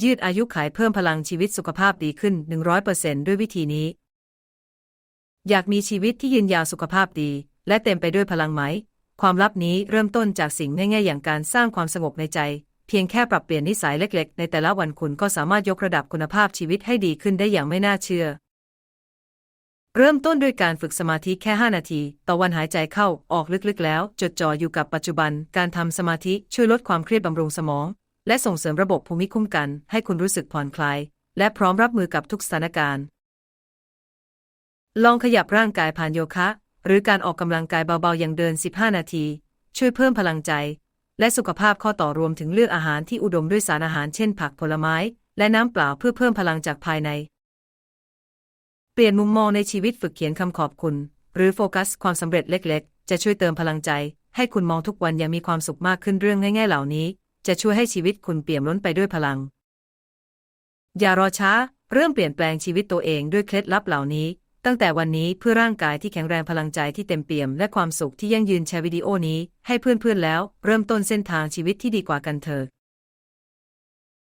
ยืดอายุขายเพิ่มพลังชีวิตสุขภาพดีขึ้น 100%ด้วยวิธีนี้ อยากมีชีวิตที่ยืนยาวสุขภาพดี และเต็มไปด้วยพลังไหม ความลับนี้เริ่มต้นจากสิ่งง่ายๆอย่างการสร้างความสงบในใจ เพียงแค่ปรับเปลี่ยนนิสัยเล็กๆ ในแต่ละวันคุณก็สามารถยกระดับคุณภาพชีวิตให้ดีขึ้นได้อย่างไม่น่าเชื่อ เริ่มต้นด้วยการฝึกสมาธิแค่ 5 นาที ต่อวันหายใจเข้าออกลึกๆ แล้ว จดจ่ออยู่กับปัจจุบัน การทำสมาธิช่วยลดความเครียดบำรุงสมอง และส่งเสริมระบบภูมิคุ้มกัน ให้คุณรู้สึกผ่อนคลาย และพร้อมรับมือกับทุกสถานการณ์ ลองขยับร่างกายผ่านโยคะ หรือการออกกำลังกายเบาๆ อย่างเดิน 15 นาที ช่วยเพิ่มพลังใจ และสุขภาพข้อต่อรวมถึงเลือกอาหารที่อุดมด้วยสารอาหารเช่นผักผลไม้ และน้ำเปล่าเพื่อเพิ่มพลังจากภายใน เปลี่ยนมุมมองในชีวิตฝึกเขียนคำขอบคุณ หรือโฟกัสความสำเร็จเล็ก ๆ จะช่วยเติมพลังใจ ให้คุณมองทุกวันอย่างมีความสุขมากขึ้นเรื่องง่ายๆเหล่านี้ จะช่วยให้ชีวิตคุณเปี่ยมล้นไปด้วยพลัง อย่ารอช้า เริ่มเปลี่ยนแปลงชีวิตตัวเองด้วยเคล็ดลับเหล่านี้ ตั้งแต่วันนี้เพื่อร่างกายที่แข็งแรงพลังใจที่เต็มเปี่ยม และความสุขที่ยั่งยืนแชร์วิดีโอนี้ ให้เพื่อนๆแล้ว เริ่มต้นเส้นทางชีวิตที่ดีกว่ากันเถอะ